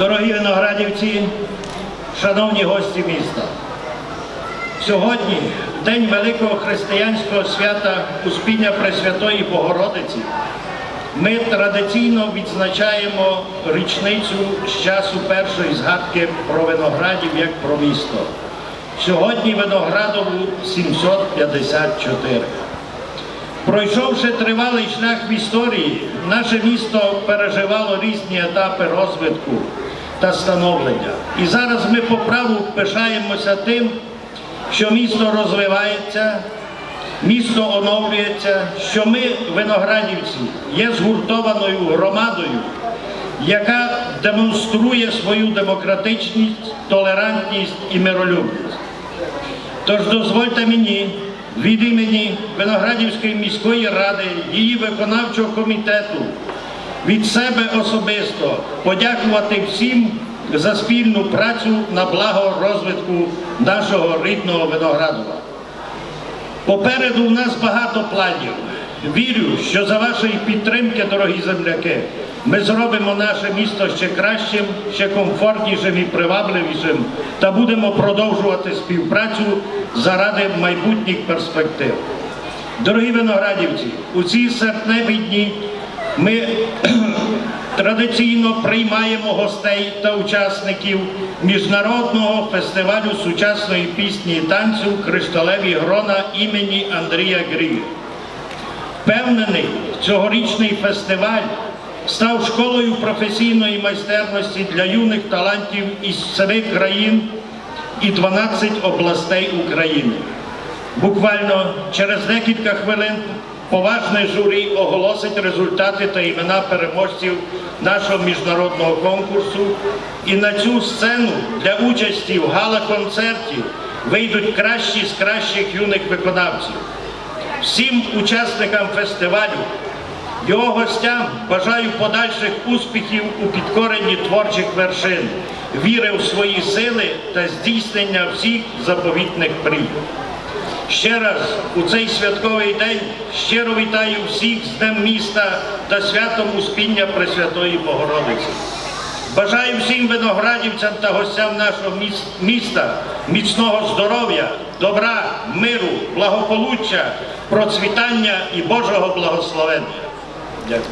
Дорогі виноградівці, шановні гості міста, сьогодні, день великого християнського свята Успіння Пресвятої Богородиці, ми традиційно відзначаємо річницю з часу першої згадки про виноградів як про місто. Сьогодні Виноградову 754. Пройшовши тривалий шлях в історії, наше місто переживало різні етапи розвитку та становлення. І зараз ми по праву пишаємося тим, що місто розвивається, місто оновлюється, що ми, виноградівці, є згуртованою громадою, яка демонструє свою демократичність, толерантність і миролюбність. Тож дозвольте мені від імені Виноградівської міської ради, її виконавчого комітету, від себе особисто подякувати всім за спільну працю на благо розвитку нашого рідного Виноградова. Попереду в нас багато планів. Вірю, що за вашої підтримки, дорогі земляки, ми зробимо наше місто ще кращим, ще комфортнішим і привабливішим та будемо продовжувати співпрацю заради майбутніх перспектив. Дорогі виноградівці, у ці серпневі дні ми традиційно приймаємо гостей та учасників міжнародного фестивалю сучасної пісні і танцю Кришталеві грона імені Андрія Грія. Впевнений, цьогорічний фестиваль став школою професійної майстерності для юних талантів із семи країн і 12 областей України. Буквально через декілька хвилин поважне журі оголосить результати та імена переможців нашого міжнародного конкурсу. І на цю сцену для участі в гала-концерті вийдуть кращі з кращих юних виконавців. Всім учасникам фестивалю, його гостям бажаю подальших успіхів у підкоренні творчих вершин, віри в свої сили та здійснення всіх заповітних мрій. Ще раз у цей святковий день щиро вітаю всіх з Днем міста та святом Успіння Пресвятої Богородиці. Бажаю всім виноградівцям та гостям нашого міста міцного здоров'я, добра, миру, благополуччя, процвітання і Божого благословення. Дякую.